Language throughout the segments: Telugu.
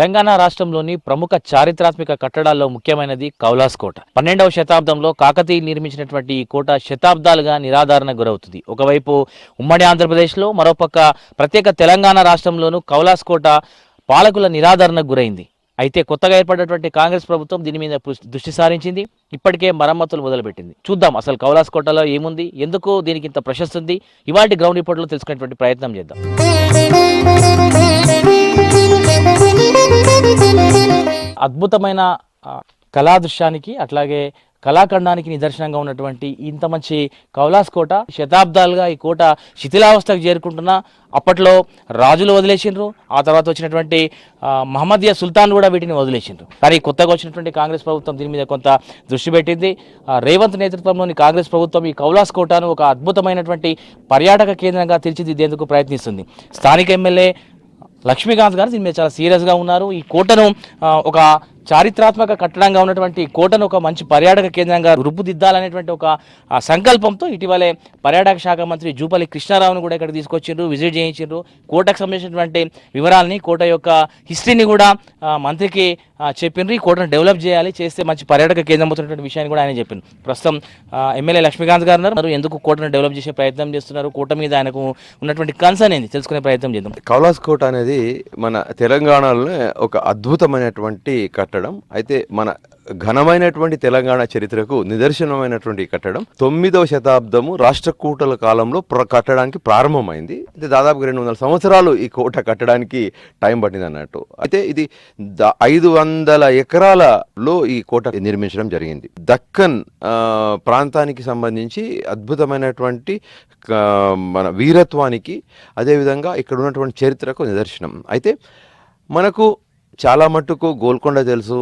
తెలంగాణ రాష్ట్రంలోని ప్రముఖ చారిత్రాత్మక కట్టడాల్లో ముఖ్యమైనది కౌలాస్ కోట. పన్నెండవ శతాబ్దంలో కాకతీయులు నిర్మించినటువంటి ఈ కోట శతాబ్దాలుగా నిరాధారణ గురవుతుంది. ఒకవైపు ఉమ్మడి ఆంధ్రప్రదేశ్లో మరోపక్క ప్రత్యేక తెలంగాణ రాష్ట్రంలోనూ కౌలాస్ కోట పాలకుల నిరాధారణకు గురైంది. అయితే కొత్తగా ఏర్పడినటువంటి కాంగ్రెస్ ప్రభుత్వం దీని మీద దృష్టి సారించింది. ఇప్పటికే మరమ్మతులు మొదలుపెట్టింది. చూద్దాం అసలు కౌలాస్ కోటలో ఏముంది? ఎందుకు దీనికి ఇంత ప్రశస్తి ఉంది? ఇవాటి గ్రౌండ్ రిపోర్ట్లో తెలుసుకునేటువంటి ప్రయత్నం చేద్దాం. అద్భుతమైన కళా దృశ్యానికి అట్లాగే కళాఖండానికి నిదర్శనంగా ఉన్నటువంటి ఇంత మంచి కౌలాస్ కోట శతాబ్దాలుగా ఈ కోట శిథిలావస్థకు చేరుకుంటున్న అప్పట్లో రాజులు వదిలేసిండ్రు ఆ తర్వాత వచ్చినటువంటి మహమ్మదియా సుల్తాన్ కూడా వీటిని వదిలేసిండ్రు. కానీ కొత్తగా వచ్చినటువంటి కాంగ్రెస్ ప్రభుత్వం దీని మీద కొంత దృష్టి పెట్టింది. రేవంత్ నేతృత్వంలోని కాంగ్రెస్ ప్రభుత్వం ఈ కౌలాస్ కోటను ఒక అద్భుతమైనటువంటి పర్యాటక కేంద్రంగా తీర్చిదిద్దేందుకు ప్రయత్నిస్తుంది. స్థానిక ఎమ్మెల్యే లక్ష్మీకాంత్ గారు దీని మీద చాలా సీరియస్గా ఉన్నారు. ఈ కోటను ఒక చారిత్రాత్మక కట్టడంగా ఉన్నటువంటి కోటను ఒక మంచి పర్యాటక కేంద్రంగా రూపుదిద్దాలనేటువంటి ఒక సంకల్పంతో ఇటీవలే పర్యాటక శాఖ మంత్రి జూపల్లి కృష్ణారావును కూడా ఇక్కడ తీసుకొచ్చిండ్రు విజిట్ చేయించిండ్రు. కోటకు సంబంధించినటువంటి వివరాలని కోట యొక్క హిస్టరీని కూడా మంత్రికి చెప్పిండ్రు ఈ కోటను డెవలప్ చేయాలి చేస్తే మంచి పర్యాటక కేంద్రం అవుతున్నటువంటి విషయాన్ని కూడా ఆయన చెప్పిండు ప్రస్తుతం ఎమ్మెల్యే లక్ష్మీకాంత్ గారు ఉన్నారు. ఎందుకు కోటను డెవలప్ చేసే ప్రయత్నం చేస్తున్నారు? కోట మీద ఆయనకు ఉన్నటువంటి కన్సర్న్ ఏంది? తెలుసుకునే ప్రయత్నం చేద్దాం. కౌలాస్ కోట అనేది మన తెలంగాణలో ఒక అద్భుతమైనటువంటి కట్టడం అయితే మన ఘనమైనటువంటి తెలంగాణ చరిత్రకు నిదర్శనమైనటువంటి కట్టడం తొమ్మిదవ శతాబ్దము రాష్ట్రకూటల కాలంలో ప్ర కట్టడానికి ప్రారంభమైంది. ఇది దాదాపు రెండు వందల సంవత్సరాలు ఈ కోట కట్టడానికి టైం పట్టింది అన్నట్టు. అయితే ఇది ద- ఐదు వందల ఎకరాలలో ఈ కోట నిర్మించడం జరిగింది. దక్కన్ ప్రాంతానికి సంబంధించి అద్భుతమైనటువంటి మన వీరత్వానికి అదేవిధంగా ఇక్కడ ఉన్నటువంటి చరిత్రకు నిదర్శనం. అయితే మనకు చాలా మట్టుకు గోల్కొండ తెలుసు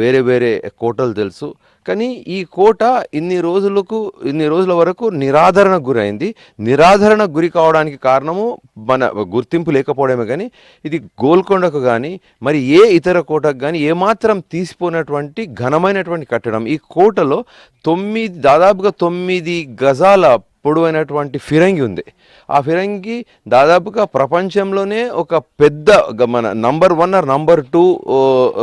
వేరే వేరే కోటలు తెలుసు. కానీ ఈ కోట ఇన్ని రోజులకు ఇన్ని రోజుల వరకు నిరాదరణ గురైంది. నిరాదరణ గురి కావడానికి కారణము మన గుర్తింపు లేకపోవడమే కానీ ఇది గోల్కొండకు కానీ మరి ఏ ఇతర కోటకు కానీ ఏమాత్రం తీసిపోయినటువంటి ఘనమైనటువంటి కట్టడం. ఈ కోటలో తొమ్మిది దాదాపుగా తొమ్మిది గజాల పొడవైనటువంటి ఫిరంగి ఉంది. ఆ ఫిరంగి దాదాపుగా ప్రపంచంలోనే ఒక పెద్ద గ- మన number one or number two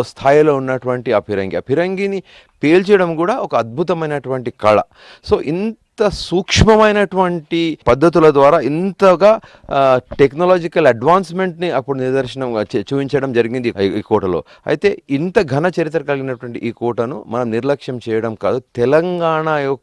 స్థాయిలో ఉన్నటువంటి ఆ ఫిరంగి. ఆ ఫిరంగిని పేల్చడం కూడా ఒక అద్భుతమైనటువంటి కళ. సో ఇంత సూక్ష్మమైనటువంటి పద్ధతుల ద్వారా ఇంతగా టెక్నాలజికల్ అడ్వాన్స్మెంట్ని అప్పుడు నిదర్శనంగా చూపించడం జరిగింది ఈ కోటలో. అయితే ఇంత ఘన చరిత్ర కలిగినటువంటి ఈ కోటను మనం నిర్లక్ష్యం చేయడం కాదు. తెలంగాణ యొక్క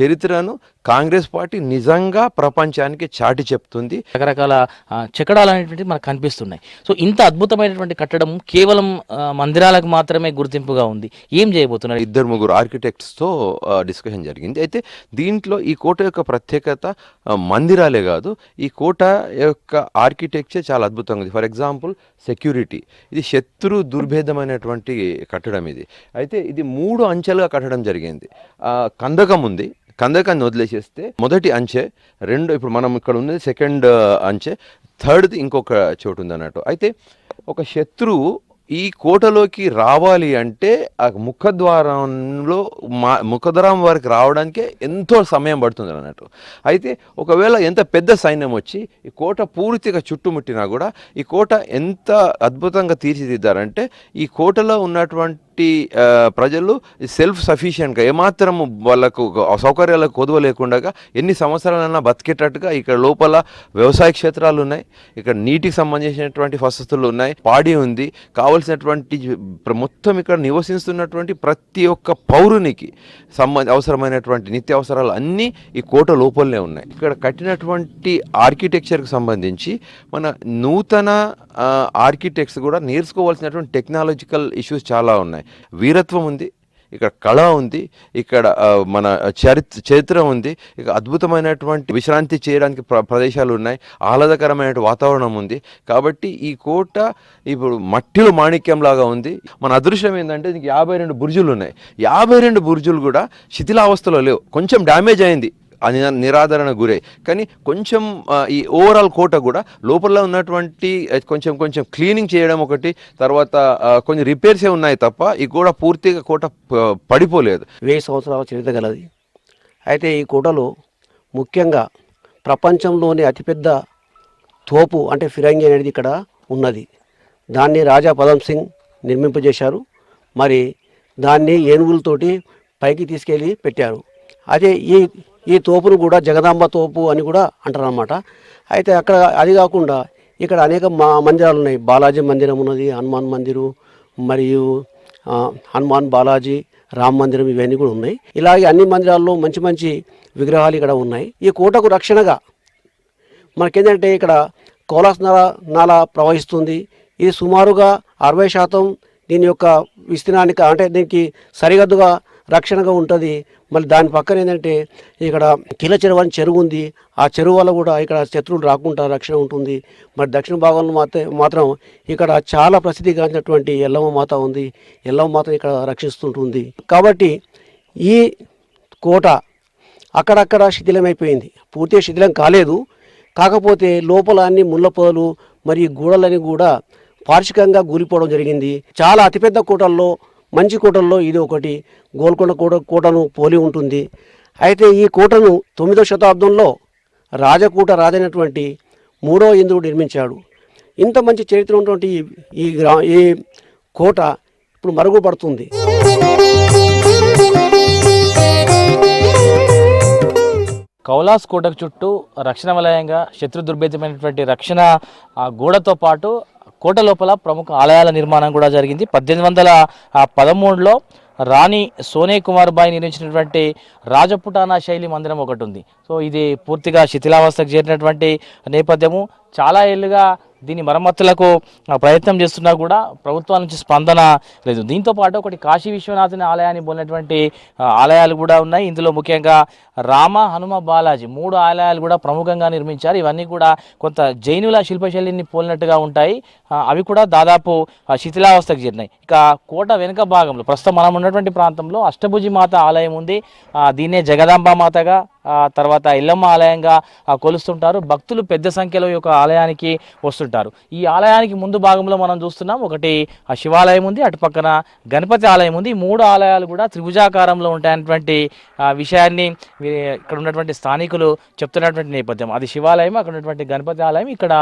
చరిత్రను కాంగ్రెస్ పార్టీ నిజంగా ప్రపంచానికి చాటి చెప్తుంది. రకరకాల ఆ, చెక్కడాలు అనేటువంటివి మనకు కనిపిస్తున్నాయి. సో ఇంత అద్భుతమైనటువంటి కట్టడం కేవలం మందిరాలకు మాత్రమే గుర్తింపుగా ఉంది. ఏం చేయబోతున్నారు? ఇద్దరు ముగ్గురు ఆర్కిటెక్ట్స్తో డిస్కషన్ జరిగింది. అయితే దీంట్లో ఈ కోట యొక్క ప్రత్యేకత మందిరాలే కాదు. ఈ కోట యొక్క ఆర్కిటెక్చర్ చాలా అద్భుతంగా ఉంది. For example security. ఇది శత్రు దుర్భేదమైనటువంటి కట్టడం ఇది. అయితే ఇది మూడు అంచెలుగా కట్టడం జరిగింది. ఆ, కందకం ఉంది. కందకాన్ని వదిలేసేస్తే మొదటి అంచె రెండు ఇప్పుడు మనం ఇక్కడ ఉన్నది సెకండ్ uh, అంచె థర్డ్ది ఇంకొక చోటు ఉంది అన్నట్టు అయితే ఒక శత్రువు ఈ కోటలోకి రావాలి అంటే ఆ ముఖద్వారంలో మా ముఖద్వారం వారికి రావడానికే ఎంతో సమయం పడుతుంది అన్నట్టు. అయితే ఒకవేళ ఎంత పెద్ద సైన్యం వచ్చి ఈ కోట పూర్తిగా చుట్టుముట్టినా కూడా ఈ కోట ఎంత అద్భుతంగా తీర్చిదిద్దారంటే ఈ కోటలో ఉన్నటువంటి ఆ, ప్రజలు సెల్ఫ్ సఫిషియెంట్గా ఏమాత్రము వాళ్ళకు సౌకర్యాలకు కొదువ లేకుండా ఎన్ని సంవత్సరాలైనా బతికేటట్టుగా ఇక్కడ లోపల వ్యవసాయ క్షేత్రాలు ఉన్నాయి. ఇక్కడ నీటికి సంబంధించినటువంటి వసతులు ఉన్నాయి. పాడి ఉంది. కావలసినటువంటి మొత్తం ఇక్కడ నివసిస్తున్నటువంటి ప్రతి ఒక్క పౌరునికి సంబంధ అవసరమైనటువంటి నిత్య అవసరాలు అన్నీ ఈ కోట లోపలనే ఉన్నాయి. ఇక్కడ కట్టినటువంటి ఆర్కిటెక్చర్కి సంబంధించి మన నూతన ఆర్కిటెక్ట్స్ కూడా నేర్చుకోవాల్సినటువంటి టెక్నాలజికల్ ఇష్యూస్ చాలా ఉన్నాయి. వీరత్వం ఉంది ఇక్కడ కళ ఉంది ఇక్కడ మన చరిత్ర చరిత్ర ఉంది ఇక అద్భుతమైనటువంటి విశ్రాంతి చేయడానికి ప్ర ప్రదేశాలు ఉన్నాయి ఆహ్లాదకరమైన వాతావరణం ఉంది. కాబట్టి ఈ కోట ఇప్పుడు మట్టిలో మాణిక్యంలాగా ఉంది. మన అదృష్టం ఏంటంటే దీనికి యాభై రెండు బుర్జులు ఉన్నాయి. యాభై రెండు బుర్జులు కూడా శిథిలావస్థలో లేవు. కొంచెం డ్యామేజ్ అయింది. నిరాదరణ గురై. కానీ కొంచెం ఈ ఓవరాల్ కోట కూడా లోపల ఉన్నటువంటి కొంచెం కొంచెం క్లీనింగ్ చేయడం ఒకటి తర్వాత కొన్ని కొంచెం రిపేర్సే ఉన్నాయి తప్ప ఈ కూడా పూర్తిగా కోట పడిపోలేదు. వెయ్యి సంవత్సరాల చరిత్ర గలది. అయితే ఈ కోటలో ముఖ్యంగా ప్రపంచంలోని అతిపెద్ద తోపు అంటే ఫిరంగి అనేది ఇక్కడ ఉన్నది. దాన్ని రాజా పదం సింగ్ నిర్మింపజేశారు. మరి దాన్ని ఏనుగులతోటి పైకి తీసుకెళ్ళి పెట్టారు. అదే ఈ ఈ తోపును కూడా జగదాంబ తోపు అని కూడా అంటారనమాట అయితే అక్కడ అది కాకుండా ఇక్కడ అనేక మా మందిరాలు ఉన్నాయి. బాలాజీ మందిరం ఉన్నది హనుమాన్ మందిరు మరియు హనుమాన్ బాలాజీ రామ్ మందిరం ఇవన్నీ కూడా ఉన్నాయి. ఇలాగే అన్ని మందిరాల్లో మంచి మంచి విగ్రహాలు ఇక్కడ ఉన్నాయి. ఈ కోటకు రక్షణగా మనకేంటంటే ఇక్కడ కోలాస్ నల నాల ప్రవహిస్తుంది. ఇది సుమారుగా అరవై శాతం దీని యొక్క విస్తీర్ణానికి అంటే దీనికి సరిహద్దుగా రక్షణగా ఉంటుంది. మళ్ళీ దాని పక్కన ఏంటంటే ఇక్కడ కిల చెరువు అని చెరువు ఉంది. ఆ చెరువు వల్ల కూడా ఇక్కడ శత్రువులు రాకుండా రక్షణ ఉంటుంది. మరి దక్షిణ భాగంలో మాత్రం మాత్రం ఇక్కడ చాలా ప్రసిద్ధిగాంచినటువంటి ఎల్లమ్మ మాత ఉంది. ఎల్లమ్మ మాత ఇక్కడ రక్షిస్తుంటుంది. కాబట్టి ఈ కోట అక్కడక్కడ శిథిలమైపోయింది. పూర్తిగా శిథిలం కాలేదు. కాకపోతే లోపల అన్ని ముళ్ళ పొదలు మరియు గూడలని కూడా పార్షికంగా కూలిపోవడం జరిగింది. చాలా అతిపెద్ద కోటల్లో మంచి కోటల్లో ఇది ఒకటి. గోల్కొండ కోట కోటను పోలి ఉంటుంది. అయితే ఈ కోటను తొమ్మిదో శతాబ్దంలో రాజకూట రాజైనటువంటి మూడో ఇంద్రుడు నిర్మించాడు. ఇంత మంచి చరిత్ర ఉన్నటువంటి ఈ- గ్రా ఈ కోట ఇప్పుడు మరుగుపడుతుంది. కౌలాస్ కోటకు చుట్టూ రక్షణ వలయంగా శత్రు దుర్భేదమైనటువంటి రక్షణ ఆ గోడతో పాటు కోట లోపల ప్రముఖ ఆలయాల నిర్మాణం కూడా జరిగింది. పద్దెనిమిది వందల పదమూడులో రాణి సోనే కుమార్ బాయ్ నిర్మించినటువంటి రాజపుటానా శైలి మందిరం ఒకటి ఉంది. సో ఇది పూర్తిగా శిథిలావస్థకు చేరినటువంటి నేపథ్యము. చాలా ఏళ్ళుగా దీని మరమ్మతులకు ప్రయత్నం చేస్తున్నా కూడా ప్రభుత్వం నుంచి స్పందన లేదు. దీంతో పాటు ఒకటి కాశీ విశ్వనాథుని ఆలయాన్ని పోలినటువంటి ఆలయాలు కూడా ఉన్నాయి. ఇందులో ముఖ్యంగా రామ హనుమ బాలాజీ మూడు ఆలయాలు కూడా ప్రముఖంగా నిర్మించారు. ఇవన్నీ కూడా కొంత జైనుల శిల్పశైలిని పోలినట్టుగా ఉంటాయి. అవి కూడా దాదాపు శిథిలావస్థకు చేరినాయి. ఇక కోట వెనుక భాగంలో ప్రస్తుతం మనం ఉన్నటువంటి ప్రాంతంలో అష్టభుజి మాత ఆలయం ఉంది. దీన్నే జగదాంబ మాతగా తర్వాత ఇల్లమ్మ ఆలయంగా కొలుస్తుంటారు. భక్తులు పెద్ద సంఖ్యలో ఈ యొక్క ఆలయానికి వస్తుంటారు. ఈ ఆలయానికి ముందు భాగంలో మనం చూస్తున్నాం ఒకటి ఆ శివాలయం ఉంది. అటు పక్కన గణపతి ఆలయం ఉంది. ఈ మూడు ఆలయాలు కూడా త్రిభుజాకారంలో ఉంటాయన్నటువంటి విషయాన్ని ఇక్కడ ఉన్నటువంటి స్థానికులు చెప్తున్నటువంటి నేపథ్యం. అది శివాలయం అక్కడ ఉన్నటువంటి గణపతి ఆలయం ఇక్కడ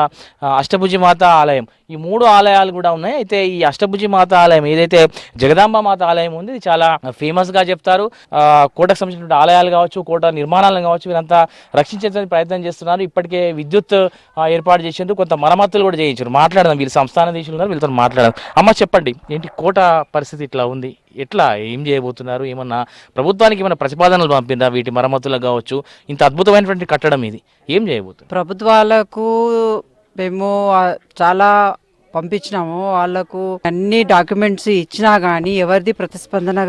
అష్టభుజి మాత ఆలయం. ఈ మూడు ఆలయాలు కూడా ఉన్నాయి. అయితే ఈ అష్టభుజి మాత ఆలయం ఏదైతే జగదాంబ మాత ఆలయం ఉంది ఇది చాలా ఫేమస్గా చెప్తారు కోటకు సంబంధించిన ఆలయాలు కావచ్చు కోట నిర్మాణాలను కావచ్చు వీరంతా రక్షించేందుకు ప్రయత్నం చేస్తున్నారు. ఇప్పటికే విద్యుత్ ఏర్పాటు చేసేందుకు కొంత మరమ్మతులు కూడా చేయించారు. మాట్లాడదాం. వీళ్ళు సంస్థాన దేశంలో ఉన్నారు. వీళ్ళతో మాట్లాడదాం. అమ్మ చెప్పండి. ఏంటి కోట పరిస్థితి ఇట్లా ఉంది? ఎట్లా? ఏం చేయబోతున్నారు? ఏమన్నా ప్రభుత్వానికి ఏమైనా ప్రతిపాదనలు పంపిందా వీటి మరమ్మతులకు కావచ్చు. ఇంత అద్భుతమైనటువంటి కట్టడం ఇది. ఏం చేయబోతుంది ప్రభుత్వాలకు మేము చాలా పంపించినాము. వాళ్ళకు అన్ని డాక్యుమెంట్స్ ఇచ్చినా కానీ ఎవరిది ప్రతిస్పందన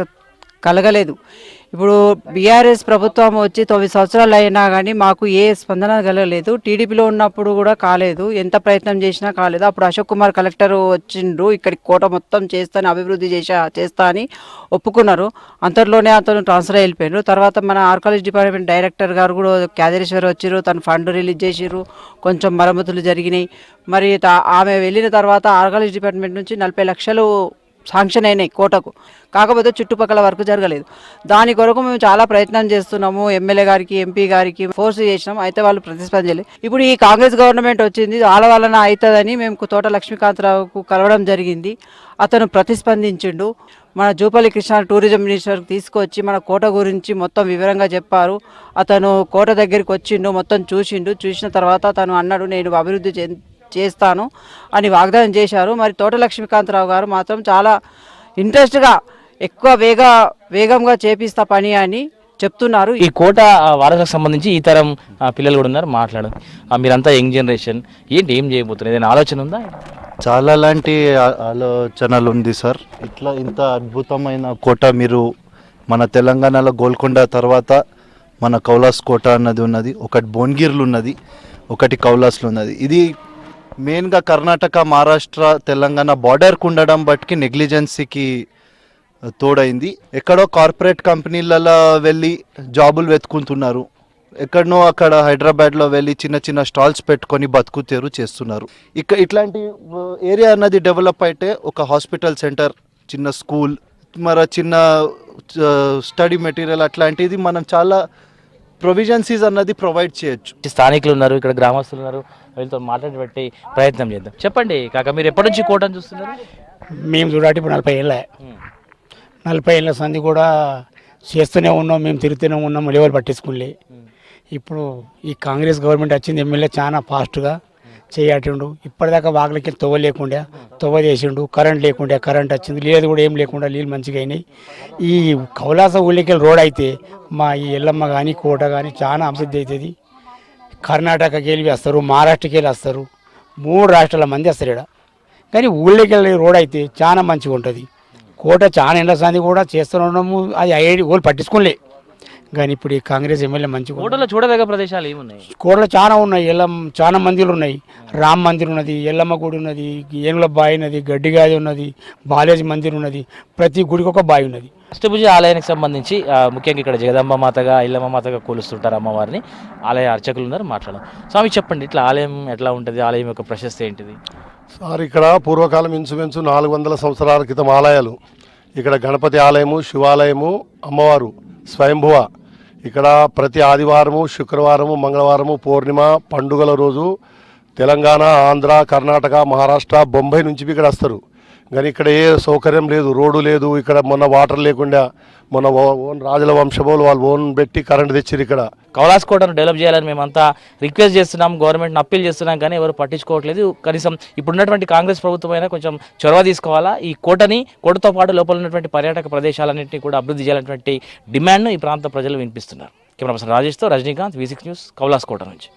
కలగలేదు. ఇప్పుడు బీఆర్ఎస్ ప్రభుత్వం వచ్చి తొమ్మిది సంవత్సరాలు అయినా కానీ మాకు ఏ స్పందన కలగలేదు. టీడీపీలో ఉన్నప్పుడు కూడా కాలేదు. ఎంత ప్రయత్నం చేసినా కాలేదు. అప్పుడు అశోక్ కుమార్ కలెక్టర్ వచ్చిండ్రు. ఇక్కడికి కోట మొత్తం చేస్తాను అభివృద్ధి చేసా చేస్తా అని ఒప్పుకున్నారు. అంతలోనే అతను ట్రాన్స్ఫర్ అయిపోయినారు తర్వాత మన ఆర్కాలజీ డిపార్ట్మెంట్ డైరెక్టర్ గారు కూడా క్యాదరేశ్వర్ వచ్చిర్రు. తను ఫండ్ రిలీజ్ చేసిర్రు. కొంచెం మరమ్మతులు జరిగినాయి. మరి ఆమె వెళ్ళిన తర్వాత ఆర్కాలజీ డిపార్ట్మెంట్ నుంచి నలభై లక్షలు శాంక్షన్ అయినాయి కోటకు. కాకపోతే చుట్టుపక్కల వరకు జరగలేదు. దాని కొరకు మేము చాలా ప్రయత్నం చేస్తున్నాము. ఎమ్మెల్యే గారికి ఎంపీ గారికి ఫోర్స్ చేసినాం. అయితే వాళ్ళు ప్రతిస్పందించలేదు ఇప్పుడు ఈ కాంగ్రెస్ గవర్నమెంట్ వచ్చింది వాళ్ళ వలన అవుతుందని మేము తోట లక్ష్మీకాంతరావుకు కలవడం జరిగింది. అతను ప్రతిస్పందించిండు. మన జూపల్లి కృష్ణ టూరిజం మినిస్టర్ తీసుకొచ్చి మన కోట గురించి మొత్తం వివరంగా చెప్పారు. అతను కోట దగ్గరికి వచ్చిండు మొత్తం చూసిండు. చూసిన తర్వాత తను అన్నాడు నేను అభివృద్ధి చేస్తాను అని వాగ్దానం చేశారు. మరి తోట లక్ష్మీకాంతరావు గారు మాత్రం చాలా ఇంట్రెస్ట్గా ఎక్కువ వేగ వేగంగా చేపిస్తా పని అని చెప్తున్నారు. ఈ కోట వారసులకు సంబంధించి ఈ తరం పిల్లలు కూడా ఉన్నారు. మాట్లాడు. మీరంతా యంగ్ జనరేషన్. ఏంటి ఏం చేయబోతున్నారు? ఏదైనా ఆలోచన ఉందా? చాలా లాంటి ఆలోచనలు ఉంది సార్. ఇట్లా ఇంత అద్భుతమైన కోట మీరు మన తెలంగాణలో గోల్కొండ తర్వాత మన కౌలాస్ కోట అన్నది ఉన్నది ఒకటి భువనగిరిలో ఉన్నది ఒకటి కౌలాస్లో ఉన్నది. ఇది మెయిన్గా కర్ణాటక మహారాష్ట్ర తెలంగాణ బార్డర్కి ఉండడం బట్టి నెగ్లిజెన్సీకి తోడైంది. ఎక్కడో కార్పొరేట్ కంపెనీలలో వెళ్ళి జాబులు వెతుకుంటున్నారు ఎక్కడనో అక్కడ హైదరాబాద్లో వెళ్ళి చిన్న చిన్న స్టాల్స్ పెట్టుకొని బతుకుతేరు చేస్తున్నారు. ఇక ఇట్లాంటి ఏరియా అన్నది డెవలప్ అయితే ఒక హాస్పిటల్ సెంటర్ చిన్న స్కూల్ మరి చిన్న స్టడీ మెటీరియల్ అట్లాంటిది మనం చాలా ప్రొవిజన్సీస్ అన్నది ప్రొవైడ్ చేయొచ్చు. స్థానికులు ఉన్నారు ఇక్కడ గ్రామస్తులు ఉన్నారు వీళ్ళతో మాట్లాడబెట్టి ప్రయత్నం చేద్దాం. చెప్పండి కాక మీరు ఎప్పటి నుంచి కోటను చూస్తున్నారు? మేము చూడాలి ఇప్పుడు నలభై ఏళ్ళ. నలభై ఏళ్ళ సంది కూడా చేస్తూనే ఉన్నాం మేము తిరుగుతూనే ఉన్నాం లెవెల్ పట్టించుకునిలే ఇప్పుడు ఈ కాంగ్రెస్ గవర్నమెంట్ వచ్చింది ఎమ్మెల్యే చాలా ఫాస్ట్గా. చేయటండు ఇప్పటిదాకా వాగులకి తొవ్వ లేకుండా తొవ్వ చేసిండు. కరెంట్ లేకుండా కరెంట్ వచ్చింది. లేదు కూడా ఏం లేకుండా నీళ్ళు మంచిగా అయినాయి. ఈ కౌలాస ఊళ్ళకి రోడ్ అయితే మా ఈ ఎల్లమ్మ కానీ కోట కానీ చాలా అభివృద్ధి అవుతుంది కర్ణాటకకి వెళ్ళి వస్తారు మహారాష్ట్రకి వెళ్ళి వస్తారు. మూడు రాష్ట్రాల మంది వస్తారు ఇక్కడ కానీ ఊళ్ళకెళ్ళి వెళ్ళే రోడ్ అయితే చాలా మంచిగా ఉంటుంది. కోట చాలా ఎండ సంది కూడా ఉండము అది ఐడి వాళ్ళు పట్టించుకోలే కానీ ఇప్పుడు ఈ కాంగ్రెస్ ఎమ్మెల్యే మంచిగా ఉన్నాడు. కోటలో చూడదగ్గ ప్రదేశాలు ఏమున్నాయి? కోటలో చాలా ఉన్నాయి. ఎల్లం చాలా మందిరం ఉన్నాయి. రామ్ మందిర్ ఉన్నది ఎల్లమ్మ గుడి ఉన్నది ఏనుగుల బావి ఉన్నది గడ్డిగాది ఉన్నది బాలేజీ మందిర్ ఉన్నది. ప్రతి గుడికి ఒక బావి ఉన్నది. అష్టభుజ ఆలయానికి సంబంధించి ముఖ్యంగా ఇక్కడ జగదంబ మాతగా ఇల్లమ్మ మాతగా కొలుస్తుంటారు అమ్మవారిని. ఆలయ అర్చకులు ఉన్నారు మాట్లాడడం స్వామి చెప్పండి ఇట్లా ఆలయం ఎట్లా ఉంటుంది? ఆలయం యొక్క ప్రశస్తి ఏంటిది? సార్ ఇక్కడ పూర్వకాలం ఇంచుమించు నాలుగు వందల సంవత్సరాల క్రితం ఆలయాలు. ఇక్కడ గణపతి ఆలయము శివాలయము అమ్మవారు స్వయంభువ. ఇక్కడ ప్రతి ఆదివారము శుక్రవారము మంగళవారము పూర్ణిమ పండుగల రోజు తెలంగాణ ఆంధ్ర కర్ణాటక మహారాష్ట్ర బొంబాయి నుంచి ఇక్కడ వస్తారు. కానీ ఇక్కడ ఏ సౌకర్యం లేదు రోడ్డు లేదు ఇక్కడ మొన్న వాటర్ లేకుండా మొన్న ఓ- ఓన్ రాజుల వంశబోలు వాళ్ళు ఓన్ పెట్టి కరెంట్ తెచ్చిరు ఇక్కడ. కౌలాస్ కోటను డెవలప్ చేయాలని మేమంతా రిక్వెస్ట్ చేస్తున్నాం గవర్నమెంట్ని అప్పీల్ చేస్తున్నాం కానీ ఎవరు పట్టించుకోవట్లేదు. కనీసం ఇప్పుడున్నటువంటి కాంగ్రెస్ ప్రభుత్వం అయినా కొంచెం చొరవ తీసుకోవాలా? ఈ కోటని కోటతో పాటు లోపల ఉన్నటువంటి పర్యాటక ప్రదేశాలన్నింటినీ కూడా అభివృద్ధి చేయాలన్నటువంటి డిమాండ్ను ఈ ప్రాంత ప్రజలు వినిపిస్తున్నారు. Camera person రాజేష్తో Rajinikanth V six news Kaulas కోట నుంచి.